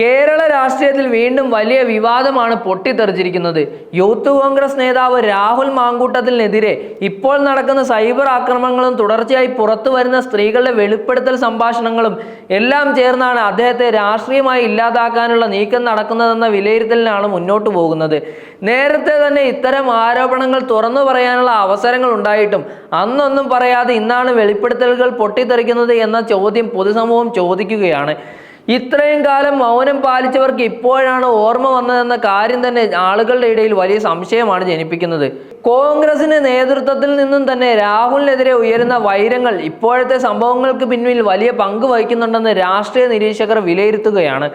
കേരള രാഷ്ട്രീയത്തിൽ വീണ്ടും വലിയ വിവാദമാണ് പൊട്ടിത്തെറിച്ചിരിക്കുന്നത്. യൂത്ത് കോൺഗ്രസ് നേതാവ് രാഹുൽ മാങ്കൂട്ടത്തിനെതിരെ ഇപ്പോൾ നടക്കുന്ന സൈബർ ആക്രമണങ്ങളും തുടർച്ചയായി പുറത്തു വരുന്ന സ്ത്രീകളുടെ വെളിപ്പെടുത്തൽ സംഭാഷണങ്ങളും എല്ലാം ചേർന്നാണ് അദ്ദേഹത്തെ രാഷ്ട്രീയമായി ഇല്ലാതാക്കാനുള്ള നീക്കം നടക്കുന്നതെന്ന വിലയിരുത്തലിനാണ് മുന്നോട്ട് പോകുന്നത്. നേരത്തെ തന്നെ ഇത്തരം ആരോപണങ്ങൾ തുറന്നു പറയാനുള്ള അവസരങ്ങൾ ഉണ്ടായിട്ടും അന്നൊന്നും പറയാതെ ഇന്നാണ് വെളിപ്പെടുത്തലുകൾ പൊട്ടിത്തെറിക്കുന്നത് എന്ന ചോദ്യം പൊതുസമൂഹം ചോദിക്കുകയാണ്. ഇത്രയും കാലം മൗനം പാലിച്ചവർക്ക് ഇപ്പോഴാണ് ഓർമ്മ വന്നതെന്ന കാര്യം തന്നെ ആളുകളുടെ ഇടയിൽ വലിയ സംശയമാണ് ജനിപ്പിക്കുന്നത്. കോൺഗ്രസിന് നേതൃത്വത്തിൽ നിന്നും തന്നെ രാഹുലിനെതിരെ ഉയരുന്ന വൈരങ്ങൾ ഇപ്പോഴത്തെ സംഭവങ്ങൾക്ക് പിന്നിൽ വലിയ പങ്ക് വഹിക്കുന്നുണ്ടെന്ന് രാഷ്ട്രീയ നിരീക്ഷകർ വിലയിരുത്തുകയാണ്.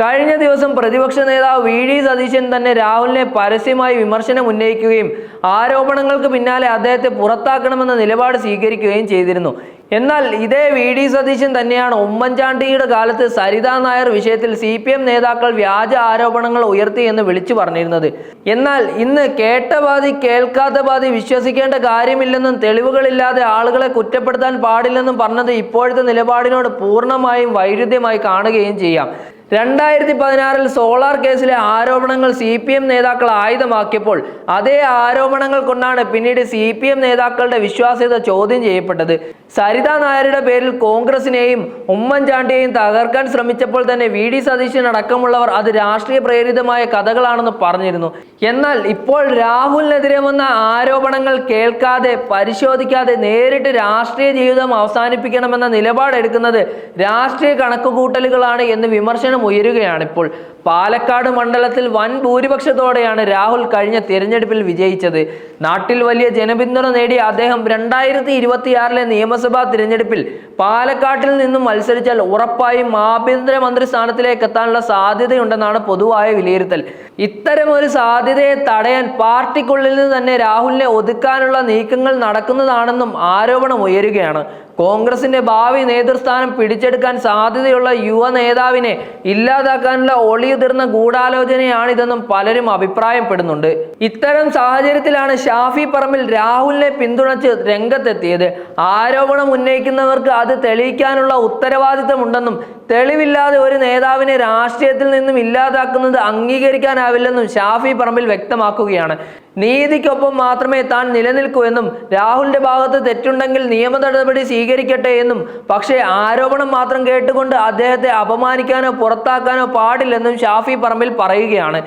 കഴിഞ്ഞ ദിവസം പ്രതിപക്ഷ നേതാവ് വി ഡി സതീശൻ തന്നെ രാഹുലിനെ പരസ്യമായി വിമർശനം ഉന്നയിക്കുകയും ആരോപണങ്ങൾക്ക് പിന്നാലെ അദ്ദേഹത്തെ പുറത്താക്കണമെന്ന നിലപാട് സ്വീകരിക്കുകയും ചെയ്തിരുന്നു. എന്നാൽ ഇതേ വി ഡി സതീശൻ തന്നെയാണ് ഉമ്മൻചാണ്ടിയുടെ കാലത്ത് സരിതാ നായർ വിഷയത്തിൽ സി പി എം നേതാക്കൾ വ്യാജ ആരോപണങ്ങൾ ഉയർത്തി എന്ന് വിളിച്ചു പറഞ്ഞിരുന്നത്. എന്നാൽ ഇന്ന് കേട്ട ബാധി കേൾക്കാത്ത ബാധി വിശ്വസിക്കേണ്ട കാര്യമില്ലെന്നും തെളിവുകളില്ലാതെ ആളുകളെ കുറ്റപ്പെടുത്താൻ പാടില്ലെന്നും പറഞ്ഞത് ഇപ്പോഴത്തെ നിലപാടിനോട് പൂർണമായും വൈരുദ്ധ്യമായി കാണുകയും ചെയ്യാം. രണ്ടായിരത്തി പതിനാറിൽ സോളാർ കേസിലെ ആരോപണങ്ങൾ സി പി എം നേതാക്കൾ ആയുധമാക്കിയപ്പോൾ അതേ ആരോപണങ്ങൾ കൊണ്ടാണ് പിന്നീട് സി പി എം നേതാക്കളുടെ വിശ്വാസ്യത ചോദ്യം ചെയ്യപ്പെട്ടത്. സരിത നായരുടെ പേരിൽ കോൺഗ്രസിനെയും ഉമ്മൻചാണ്ടിയെയും തകർക്കാൻ ശ്രമിച്ചപ്പോൾ തന്നെ വി ഡി സതീശൻ അടക്കമുള്ളവർ അത് രാഷ്ട്രീയ പ്രേരിതമായ കഥകളാണെന്ന് പറഞ്ഞിരുന്നു. എന്നാൽ ഇപ്പോൾ രാഹുലിനെതിരെ വന്ന ആരോപണങ്ങൾ കേൾക്കാതെ പരിശോധിക്കാതെ നേരിട്ട് രാഷ്ട്രീയ ജീവിതം അവസാനിപ്പിക്കണമെന്ന നിലപാടെടുക്കുന്നത് രാഷ്ട്രീയ കണക്കുകൂട്ടലുകളാണ് എന്ന് വിമർശനം ഉയരുകയാണ് ഇപ്പോൾ പാലക്കാട് മണ്ഡലത്തിൽ വൻ ഭൂരിപക്ഷത്തോടെയാണ് രാഹുൽ കഴിഞ്ഞ തിരഞ്ഞെടുപ്പിൽ വിജയിച്ചത്. നാട്ടിൽ വലിയ ജനപിന്തുണ നേടിയ അദ്ദേഹം രണ്ടായിരത്തി ഇരുപത്തിയാറിലെ നിയമസഭാ തിരഞ്ഞെടുപ്പിൽ പാലക്കാട്ടിൽ നിന്നും മത്സരിച്ചാൽ ഉറപ്പായും ആഭ്യന്തരമന്ത്രി സ്ഥാനത്തിലേക്ക് എത്താനുള്ള സാധ്യതയുണ്ടെന്നാണ് പൊതുവായ വിലയിരുത്തൽ. ഇത്തരം ഒരു സാധ്യതയെ തടയാൻ പാർട്ടിക്കുള്ളിൽ നിന്ന് തന്നെ രാഹുലിനെ ഒതുക്കാനുള്ള നീക്കങ്ങൾ നടക്കുന്നതാണെന്നും ആരോപണം ഉയരുകയാണ്. കോൺഗ്രസിന്റെ ഭാവി നേതൃസ്ഥാനം പിടിച്ചെടുക്കാൻ സാധ്യതയുള്ള യുവ നേതാവിനെ ഇല്ലാതാക്കാനുള്ള ഒളിയുതിർന്ന ഗൂഢാലോചനയാണിതെന്നും പലരും അഭിപ്രായപ്പെടുന്നുണ്ട്. ഇത്തരം സാഹചര്യത്തിലാണ് ഷാഫി പറമ്പിൽ രാഹുലിനെ പിന്തുണച്ച് രംഗത്തെത്തിയത്. ആരോപണം ഉന്നയിക്കുന്നവർക്ക് അത് തെളിയിക്കാനുള്ള ഉത്തരവാദിത്തമുണ്ടെന്നും തെളിവില്ലാതെ ഒരു നേതാവിനെ രാഷ്ട്രീയത്തിൽ നിന്നും ഇല്ലാതാക്കുന്നത് അംഗീകരിക്കാനാവില്ലെന്നും ഷാഫി പറമ്പിൽ വ്യക്തമാക്കുകയാണ്. നീതിക്കൊപ്പം മാത്രമേ താൻ നിലനിൽക്കൂ എന്നും രാഹുലിന്റെ ഭാഗത്ത് തെറ്റുണ്ടെങ്കിൽ നിയമ നടപടി സ്വീകരിക്കട്ടെ എന്നും പക്ഷേ ആരോപണം മാത്രം കേട്ടുകൊണ്ട് അദ്ദേഹത്തെ അപമാനിക്കാനോ പുറത്താക്കാനോ പാടില്ലെന്നും ഷാഫി പറമ്പിൽ പറയുകയാണ്.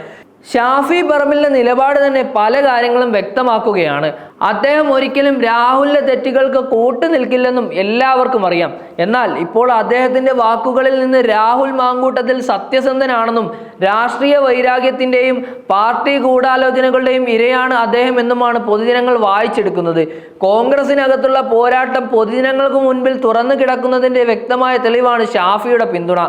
ഷാഫി പറമ്പിലിന്റെ നിലപാട് തന്നെ പല കാര്യങ്ങളും വ്യക്തമാക്കുകയാണ്. അദ്ദേഹം ഒരിക്കലും രാഹുലിന്റെ തെറ്റുകൾക്ക് കൂട്ടു നിൽക്കില്ലെന്നും എല്ലാവർക്കും അറിയാം. എന്നാൽ ഇപ്പോൾ അദ്ദേഹത്തിന്റെ വാക്കുകളിൽ നിന്ന് രാഹുൽ മാങ്കൂട്ടത്തിൽ സത്യസന്ധനാണെന്നും രാഷ്ട്രീയ വൈരാഗ്യത്തിന്റെയും പാർട്ടി ഗൂഢാലോചനകളുടെയും ഇരയാണ് അദ്ദേഹം എന്നുമാണ് പൊതുജനങ്ങൾ വായിച്ചെടുക്കുന്നത്. കോൺഗ്രസിനകത്തുള്ള പോരാട്ടം പൊതുജനങ്ങൾക്ക് മുൻപിൽ തുറന്നു കിടക്കുന്നതിന്റെ വ്യക്തമായ തെളിവാണ് ഷാഫിയുടെ പിന്തുണ.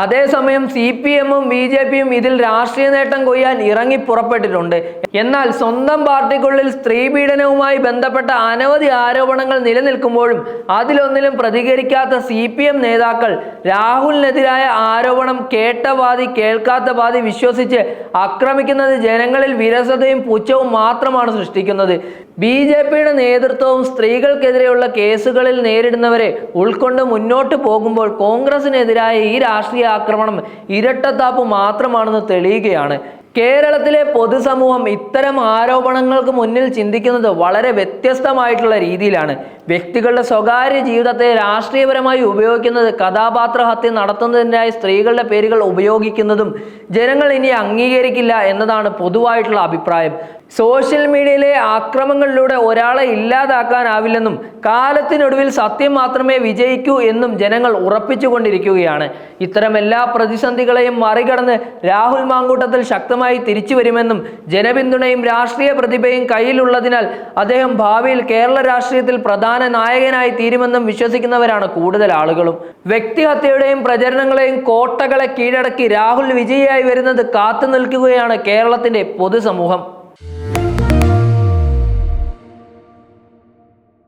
അതേസമയം സി പി എമ്മും ബി ജെ പിയും ഇതിൽ രാഷ്ട്രീയ നേട്ടം കൊയ്യാൻ ഇറങ്ങി പുറപ്പെട്ടിട്ടുണ്ട്. എന്നാൽ സ്വന്തം പാർട്ടിക്കുള്ളിൽ സ്ത്രീ പീഡനവുമായി ബന്ധപ്പെട്ട അനവധി ആരോപണങ്ങൾ നിലനിൽക്കുമ്പോഴും അതിലൊന്നിലും പ്രതികരിക്കാത്ത സി പി എം നേതാക്കൾ രാഹുലിനെതിരായ ആരോപണം കേട്ട പാതി കേൾക്കാത്ത പാതി വിശ്വസിച്ച് ആക്രമിക്കുന്നത് ജനങ്ങളിൽ വിരസതയും പുച്ഛവും മാത്രമാണ് സൃഷ്ടിക്കുന്നത്. ബി ജെ പിയുടെ നേതൃത്വവും സ്ത്രീകൾക്കെതിരെയുള്ള കേസുകളിൽ നേരിടുന്നവരെ ഉൾക്കൊണ്ട് മുന്നോട്ട് പോകുമ്പോൾ കോൺഗ്രസിനെതിരായ ഈ രാഷ്ട്രീയ ആക്രമണം. ഇരട്ടത്താപ്പ് മാത്രമാണെന്ന് തെളിയുകയാണ് കേരളത്തിലെ പൊതുസമൂഹം ഇത്തരം ആരോപണങ്ങൾക്ക് മുന്നിൽ ചിന്തിക്കുന്നത് വളരെ വ്യത്യസ്തമായിട്ടുള്ള രീതിയിലാണ്. വ്യക്തികളുടെ സ്വകാര്യ ജീവിതത്തെ രാഷ്ട്രീയപരമായി ഉപയോഗിക്കുന്നത് കഥാപാത്ര ഹത്യ നടത്തുന്നതിനായി സ്ത്രീകളുടെ പേരുകൾ ഉപയോഗിക്കുന്നതും ജനങ്ങൾ ഇനി അംഗീകരിക്കില്ല എന്നതാണ് പൊതുവായിട്ടുള്ള അഭിപ്രായം. സോഷ്യൽ മീഡിയയിലെ ആക്രമങ്ങളിലൂടെ ഒരാളെ ഇല്ലാതാക്കാനാവില്ലെന്നും കാലത്തിനൊടുവിൽ സത്യം മാത്രമേ വിജയിക്കൂ എന്നും ജനങ്ങൾ ഉറപ്പിച്ചുകൊണ്ടിരിക്കുകയാണ്. ഇത്തരം എല്ലാ പ്രതിസന്ധികളെയും മറികടന്ന് രാഹുൽ മാങ്കൂട്ടത്തിൽ ശക്തമായി തിരിച്ചു വരുമെന്നും ജനപിന്തുണയും രാഷ്ട്രീയ പ്രതിഭയും കയ്യിലുള്ളതിനാൽ അദ്ദേഹം ഭാവിയിൽ കേരള രാഷ്ട്രീയത്തിൽ പ്രധാന നായകനായി തീരുമെന്നും വിശ്വസിക്കുന്നവരാണ് കൂടുതൽ ആളുകളും. വ്യക്തിഹത്യയുടെയും പ്രചരണങ്ങളെയും കോട്ടകളെ കീഴടക്കി രാഹുൽ വിജയിയായി വരുന്നത് കാത്തു നിൽക്കുകയാണ് കേരളത്തിന്റെ പൊതുസമൂഹം.